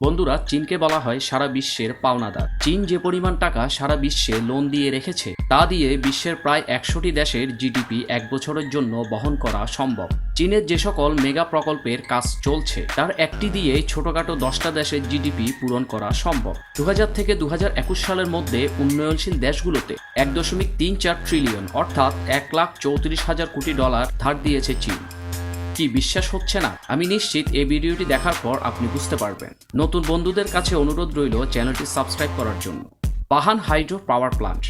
বন্ধুরা, চীনকে বলা হয় সারা বিশ্বের পাওনাদার। চীন যে পরিমাণ টাকা সারা বিশ্বে লোন দিয়ে রেখেছে, তা দিয়ে বিশ্বের প্রায় একশোটি দেশের জিডিপি এক বছরের জন্য বহন করা সম্ভব। চীনের যে সকল মেগা প্রকল্পের কাজ চলছে, তার একটি দিয়ে ছোটখাটো দশটা দেশের জিডিপি পূরণ করা সম্ভব। দু হাজার থেকে দু হাজার একুশ সালের মধ্যে উন্নয়নশীল দেশগুলোতে এক দশমিক তিন চার ট্রিলিয়ন, অর্থাৎ এক লাখ চৌত্রিশ হাজার কোটি ডলার ধার দিয়েছে চীন। কি বিশ্বাস হচ্ছে না? আমি নিশ্চিত এই ভিডিওটি দেখার পর আপনি বুঝতে পারবেন। নতুন বন্ধুদের কাছে অনুরোধ রইল চ্যানেলটি সাবস্ক্রাইব করার জন্য। পাহান হাইড্রো পাওয়ার প্লান্ট।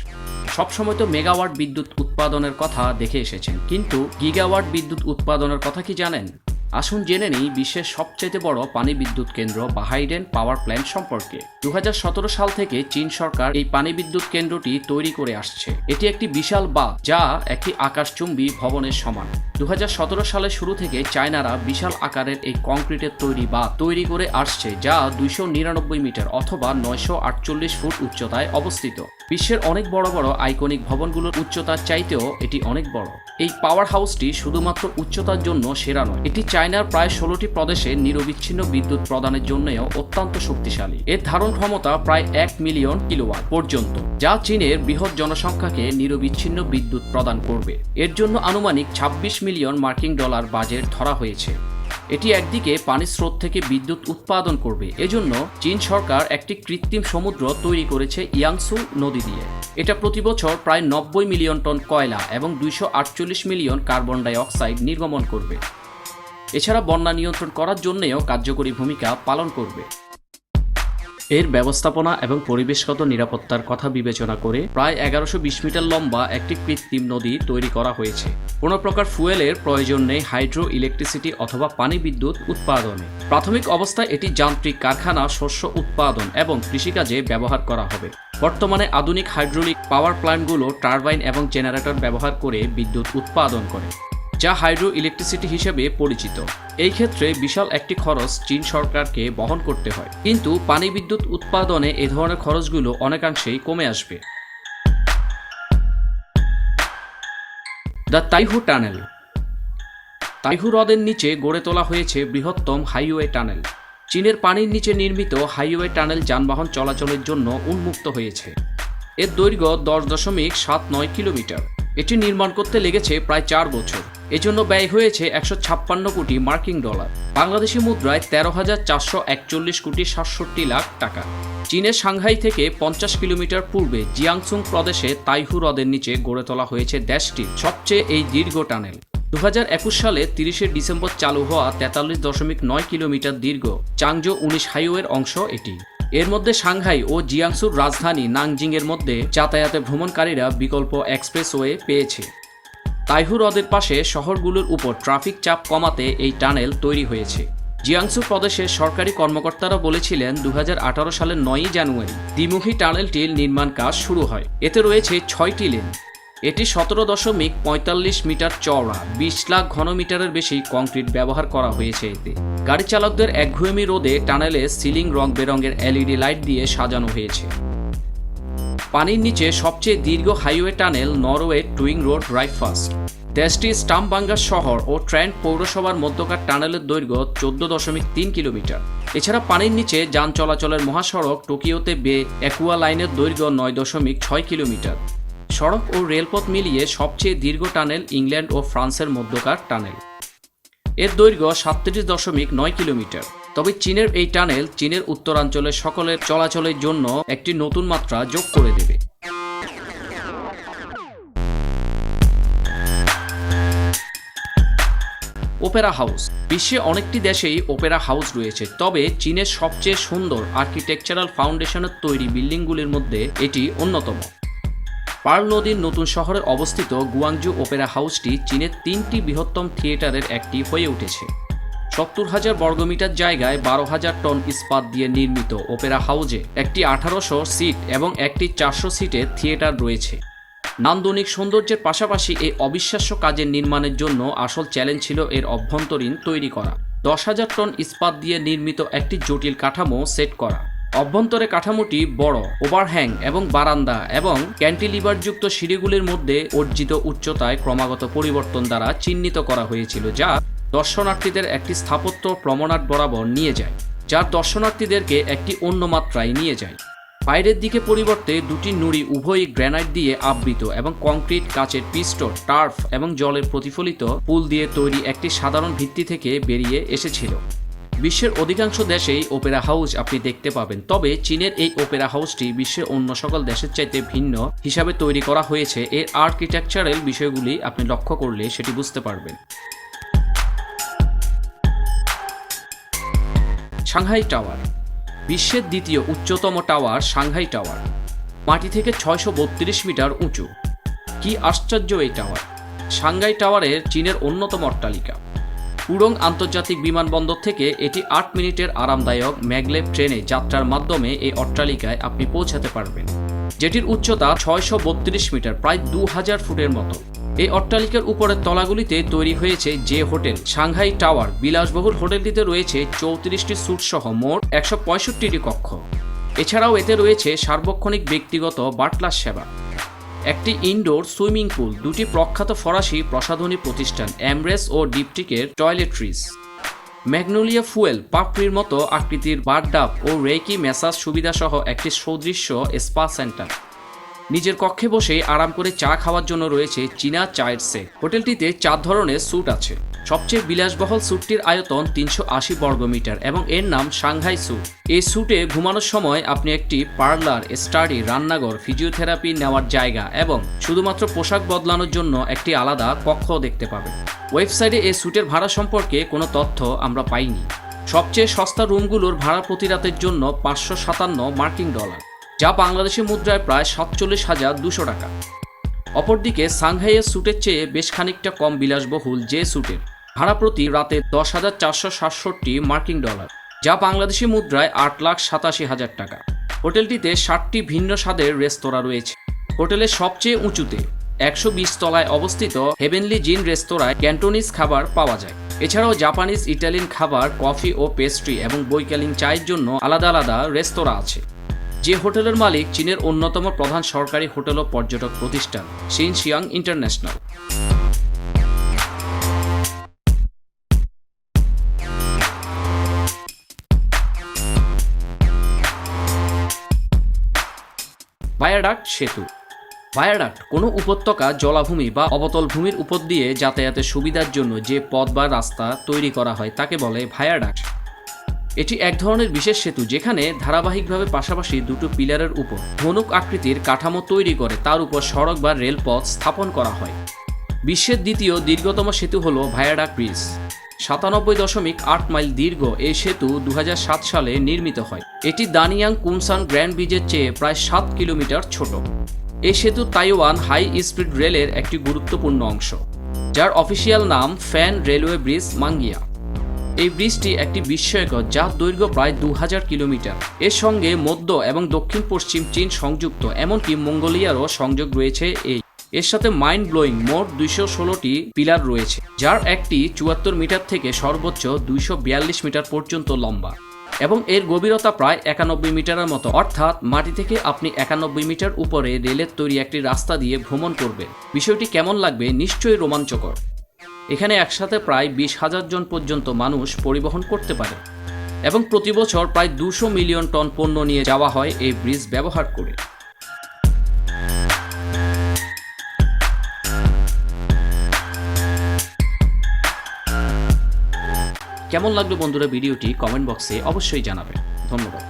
সবসময় তো মেগাওয়াট বিদ্যুৎ উৎপাদনের কথা দেখে এসেছেন, কিন্তু গিগাওয়াট বিদ্যুৎ উৎপাদনের কথা কি জানেন? আসুন জেনে নিই বিশ্বের সবচেয়ে বড় পানি বিদ্যুৎ কেন্দ্র বাহাইডেন পাওয়ার প্ল্যান্ট সম্পর্কে। দু হাজার সতেরো সাল থেকে চীন সরকার এই পানি বিদ্যুৎ কেন্দ্রটি তৈরি করে আসছে। এটি একটি বিশাল বাঁধ যা একটি আকাশচুম্বী ভবনের সমান। দু হাজার সতেরো সালের শুরু থেকে চায়নারা বিশাল আকারের এই কংক্রিটের তৈরি বাঁধ তৈরি করে আসছে যা দুইশো নিরানব্বই মিটার অথবা নয়শো আটচল্লিশ ফুট উচ্চতায় অবস্থিত। বিশ্বের অনেক বড় বড় আইকনিক ভবনগুলোর উচ্চতার চাইতেও এটি অনেক বড়। এই পাওয়ার হাউসটি শুধুমাত্র উচ্চতার জন্য সেরা নয়, এটি চায়নার প্রায় ষোলোটি প্রদেশে নিরবিচ্ছিন্ন বিদ্যুৎ প্রদানের জন্যও অত্যন্ত শক্তিশালী। এর ধারণ ক্ষমতা প্রায় এক মিলিয়ন কিলোওয়াট পর্যন্ত, যা চীনের বৃহৎ জনসংখ্যাকে নিরবিচ্ছিন্ন বিদ্যুৎ প্রদান করবে। এর জন্য আনুমানিক ২৬ মিলিয়ন মার্কিন ডলার বাজেট ধরা হয়েছে। এটি একদিকে পানির স্রোত থেকে বিদ্যুৎ উৎপাদন করবে। এজন্য চীন সরকার একটি কৃত্রিম সমুদ্র তৈরি করেছে ইয়াংসু নদী দিয়ে। এটা প্রতি বছর প্রায় নব্বই মিলিয়ন টন কয়লা এবং দুইশো আটচল্লিশ মিলিয়ন কার্বন ডাই অক্সাইড নির্গমন করবে। এছাড়া বন্যা নিয়ন্ত্রণ করার জন্যেও কার্যকরী ভূমিকা পালন করবে। এর ব্যবস্থাপনা এবং পরিবেশগত নিরাপত্তার কথা বিবেচনা করে প্রায় এগারোশো বিশ মিটার লম্বা একটি কৃত্রিম নদী তৈরি করা হয়েছে। কোনো প্রকার ফুয়েলের প্রয়োজন নেই হাইড্রো ইলেকট্রিসিটি অথবা পানি বিদ্যুৎ উৎপাদনে। প্রাথমিক অবস্থায় এটি যান্ত্রিক কারখানা, শস্য উৎপাদন এবং কৃষিকাজে ব্যবহার করা হবে। বর্তমানে আধুনিক হাইড্রোলিক পাওয়ার প্ল্যান্টগুলো টারবাইন এবং জেনারেটর ব্যবহার করে বিদ্যুৎ উৎপাদন করে। যা হাইড্রো ইলেকট্রিসিটি হিসেবে পরিচিত। এই ক্ষেত্রে বিশাল একটি খরচ চীন সরকারকে বহন করতে হয়। কিন্তু পানি বিদ্যুৎ উৎপাদনে এ ধরনের খরচগুলো অনেকাংশেই কমে আসবে। The Taihu tunnel. তাইহু হ্রদের নিচে গড়ে তোলা হয়েছে বৃহত্তম হাইওয়ে টানেল। চীনের পানির নিচে নির্মিত হাইওয়ে টানেল যানবাহন চলাচলের জন্য উন্মুক্ত হয়েছে। এর দৈর্ঘ্য দশ দশমিক সাত নয় কিলোমিটার। এটি নির্মাণ করতে লেগেছে প্রায় চার বছর। এজন্য ব্যয় হয়েছে একশো ছাপ্পান্ন কোটি মার্কিন ডলার। বাংলাদেশি মুদ্রায় তেরো হাজার চারশো একচল্লিশ কোটি সাতষট্টি লাখ টাকা। চীনের সাংহাই থেকে পঞ্চাশ কিলোমিটার পূর্বে জিয়াংসুং প্রদেশে তাইহু হ্রদের নিচে গড়ে তোলা হয়েছে দেশটির সবচেয়ে এই দীর্ঘ টানেল। দু হাজার একুশ সালে তিরিশে ডিসেম্বর চালু হওয়া তেতাল্লিশ দশমিক নয় কিলোমিটার দীর্ঘ চাংজো উনিশ হাইওয়ের অংশ এটি। এর মধ্যে সাংহাই ও জিয়াংসুর রাজধানী নাংজিং এর মধ্যে যাতায়াতে ভ্রমণকারীরা বিকল্প এক্সপ্রেসওয়ে পেয়েছে। তাইহু হ্রদের পাশে শহরগুলোর উপর ট্রাফিক চাপ কমাতে এই টানেল তৈরি হয়েছে। জিয়াংসু প্রদেশের সরকারি কর্মকর্তারা বলেছিলেন দু হাজার আঠারো সালের নয়ই জানুয়ারি দ্বিমুখী টানেলটির নির্মাণ কাজ শুরু হয়। এতে রয়েছে ছয়টি লেন। এটি সতেরো দশমিক পঁয়তাল্লিশ মিটার চওড়া, বিশ লাখ ঘনমিটারের বেশি কংক্রিট ব্যবহার করা হয়েছে এতে। গাড়ি চালকদের একঘুয়েমি রোদে টানেলে সিলিং রং বেরঙের এলইডি লাইট দিয়ে সাজানো হয়েছে। পানির নিচে সবচেয়ে দীর্ঘ হাইওয়ে টানেল নরওয়ে টুইং রোড রাইফাস্ট দেশটি স্টামবাঙ্গাস শহর ও ট্রেন্ট পৌরসভার মধ্যকার টানেলের দৈর্ঘ্য চোদ্দ দশমিক তিন কিলোমিটার। এছাড়া পানির নিচে যান চলাচলের মহাসড়ক টোকিওতে বে একুয়া লাইনের দৈর্ঘ্য নয় দশমিক ছয় কিলোমিটার। সড়ক ও রেলপথ মিলিয়ে সবচেয়ে দীর্ঘ টানেল ইংল্যান্ড ও ফ্রান্সের মধ্যকার টানেল। এর দৈর্ঘ্য সাতত্রিশ দশমিক নয় কিলোমিটার। তবে চীনের এই টানেল চীনের উত্তরাঞ্চলের সকলের চলাচলের জন্য একটি নতুন মাত্রা যোগ করে দেবে। Opera house. বিশ্বে অনেকটি দেশেই ওপেরা হাউস রয়েছে, তবে চীনের সবচেয়ে সুন্দর আর্কিটেকচারাল ফাউন্ডেশনের তৈরি বিল্ডিংগুলির মধ্যে এটি অন্যতম। পার্ল নদীর নতুন শহরে অবস্থিত গুয়াংজু ওপেরা হাউসটি চীনের তিনটি বৃহত্তম থিয়েটারের একটি হয়ে উঠেছে। সত্তর হাজার বর্গমিটার জায়গায় বারো হাজার টন ইস্পাত দিয়ে নির্মিত ওপেরা হাউজে একটি আঠারোশো সিট এবং একটি চারশো সিটের থিয়েটার রয়েছে। নান্দনিক সৌন্দর্যের পাশাপাশি এই অবিশ্বাস্য কাজের নির্মাণের জন্য আসল চ্যালেঞ্জ ছিল এর অভ্যন্তরীণ তৈরি করা। দশ হাজার টন ইস্পাত দিয়ে নির্মিত একটি জটিল কাঠামো সেট করা। অভ্যন্তরে কাঠামোটি বড়, ওভারহ্যাং এবং বারান্দা এবং ক্যান্টিলিভারযুক্ত সিঁড়িগুলির মধ্যে অর্জিত উচ্চতায় ক্রমাগত পরিবর্তন দ্বারা চিহ্নিত করা হয়েছিল, যা দর্শনার্থীদের একটি স্থাপত্য প্রমনাট বরাবর নিয়ে যায় যার দর্শনার্থীদেরকে একটি অন্য মাত্রায় নিয়ে যায়। বাইরের দিকে পরিবর্তে দুটি নুড়ি উভয়ই গ্রানাইট দিয়ে আবৃত এবং কংক্রিট, কাচের পিস্টল টার্ফ এবং জলের প্রতিফলিত পুল দিয়ে তৈরি একটি সাধারণ ভিত্তি থেকে বেরিয়ে এসেছিল। বিশ্বের অধিকাংশ দেশেই ওপেরা হাউস আপনি দেখতে পাবেন। তবে চীনের এই ওপেরা হাউসটি বিশ্বের অন্য সকল দেশের চাইতে ভিন্ন হিসাবে তৈরি করা হয়েছে। এর আর্কিটেকচারাল বিষয়গুলি আপনি লক্ষ্য করলে সেটি বুঝতে পারবেন। Shanghai tower. বিশ্বের দ্বিতীয় উচ্চতম টাওয়ার সাংহাই টাওয়ার। মাটি থেকে ছয়শো বত্রিশ মিটার উঁচু। কি আশ্চর্য এই টাওয়ার! সাংহাই টাওয়ারের চীনের অন্যতম অট্টালিকা। পুরং আন্তর্জাতিক বিমানবন্দর থেকে এটি আট মিনিটের আরামদায়ক ম্যাগলেভ ট্রেনে যাত্রার মাধ্যমে এই অট্টালিকায় আপনি পৌঁছাতে পারবেন, যেটির উচ্চতা ছয়শো বত্রিশ মিটার, প্রায় দু হাজার ফুটের মতো। এই অট্টালিকার উপরের তলাগুলিতে তৈরি হয়েছে যে হোটেল, সাংহাই টাওয়ার, বিলাসবহুল হোটেলটিতে রয়েছে চৌত্রিশটি স্যুট সহ মোট একশো পঁয়ষট্টিটি কক্ষ। এছাড়াও এতে রয়েছে সার্বক্ষণিক ব্যক্তিগত বাটলার সেবা। একটি ইনডোর সুইমিং পুল দুটি প্রখ্যাত ফরাসি প্রসাধনী প্রতিষ্ঠান অ্যামরেস ও ডিপটিকের টয়লেট্রিজ ম্যাগনোলিয়া ফুয়েল পাপড়ির মতো আকৃতির বারডাপ ও রেকি ম্যাসাজ সুবিধাসহ একটি সদৃশ্য স্পা সেন্টার নিজের কক্ষে বসে আরাম করে চা খাওয়ার জন্য রয়েছে চীনা চায়ের সেট। হোটেলটিতে চার ধরনের স্যুট আছে। সবচেয়ে বিলাসবহল স্যুটটির আয়তন তিনশো আশি বর্গমিটার এবং এর নাম সাংহাই স্যুট। এই স্যুটে ঘুমানোর সময় আপনি একটি পার্লার, স্টাডি, রান্নাঘর, ফিজিওথেরাপি নেওয়ার জায়গা এবং শুধুমাত্র পোশাক বদলানোর জন্য একটি আলাদা কক্ষ দেখতে পাবেন। ওয়েবসাইটে এই স্যুটের ভাড়া সম্পর্কে কোনো তথ্য আমরা পাইনি। সবচেয়ে সস্তা রুমগুলোর ভাড়া প্রতি রাতের জন্য পাঁচশো সাতান্ন মার্কিন ডলার। যা বাংলাদেশি মুদ্রায় প্রায় সাতচল্লিশ হাজার দুশো টাকা। অপরদিকে সাংহাইয়ের স্যুটের চেয়ে বেশ খানিকটা কম বিলাসবহুল যে স্যুটের, ভাড়া প্রতি রাতে দশ হাজার চারশো সাতষট্টি মার্কিন ডলার, যা বাংলাদেশি মুদ্রায় আট লাখ সাতাশি হাজার টাকা। হোটেলটিতে ষাটটি ভিন্ন স্বাদের রেস্তোরাঁ রয়েছে। হোটেলের সবচেয়ে উঁচুতে একশো বিশ তলায় অবস্থিত হেভেনলি জিন রেস্তোরাঁয় ক্যান্টোনিজ খাবার পাওয়া যায়। এছাড়াও জাপানিজ ইটালিয়ান খাবার কফি ও পেস্ট্রি এবং বৈকালীন চায়ের জন্য আলাদা আলাদা রেস্তোরাঁ আছে। যে হোটেলের মালিক চীনের অন্যতম প্রধান সরকারি হোটেল ও পর্যটক প্রতিষ্ঠান শিয়াং ইন্টারন্যাশনাল। ভায়াডাক্ট সেতু। ভায়াডাক্ট কোনো উপত্যকা, জলাভূমি বা অবতল ভূমির উপর দিয়ে যাতায়াতের সুবিধার জন্য যে পথ বা রাস্তা তৈরি করা হয় তাকে বলে ভায়াডাক্ট এটি এক ধরনের বিশেষ সেতু যেখানে ধারাবাহিকভাবে পাশাপাশি দুটো পিলারের উপর ধনুক আকৃতির কাঠামো তৈরি করে তার উপর সড়ক বা রেলপথ স্থাপন করা হয়। বিশ্বের দ্বিতীয় দীর্ঘতম সেতু হল ভায়াডাক ব্রিজ সাতানব্বই দশমিক আট মাইল দীর্ঘ এই সেতু দু হাজার সাত সালে নির্মিত হয়। এটি দানিয়াং কুমসান গ্র্যান্ড ব্রিজের চেয়ে প্রায় সাত কিলোমিটার ছোট। এই সেতু তাইওয়ান হাই স্পিড রেলের একটি গুরুত্বপূর্ণ অংশ, যার অফিসিয়াল নাম ফ্যান রেলওয়ে ব্রিজ মাঙ্গিয়া। এই ব্রিজটি একটি বিস্ময়কর যার দৈর্ঘ্য প্রায় দু হাজার কিলোমিটার। এর সঙ্গে মধ্য এবং দক্ষিণ পশ্চিম চীন সংযুক্ত, এমনকি মঙ্গোলিয়ারও সংযোগ রয়েছে এই। এর সাথে মাইন্ড ব্লোয়িং মোট দুইশো ষোলোটি পিলার রয়েছে, যার একটি চুয়াত্তর মিটার থেকে সর্বোচ্চ দুইশো বিয়াল্লিশ মিটার পর্যন্ত লম্বা এবং এর গভীরতা প্রায় একানব্বই মিটারের মতো। অর্থাৎ মাটি থেকে আপনি একানব্বই মিটার উপরে রেলের তৈরি একটি রাস্তা দিয়ে ভ্রমণ করবেন। বিষয়টি কেমন লাগবে নিশ্চয়ই রোমাঞ্চকর। এখানে একসাথে প্রায় বিশ হাজার জন পর্যন্ত মানুষ পরিবহন করতে পারে এবং প্রতি বছর প্রায় দুশো মিলিয়ন টন পণ্য নিয়ে যাওয়া হয় এই ব্রিজ ব্যবহার করে। কেমন লাগল বন্ধুরা ভিডিওটি কমেন্ট বক্সে অবশ্যই জানাবেন। ধন্যবাদ।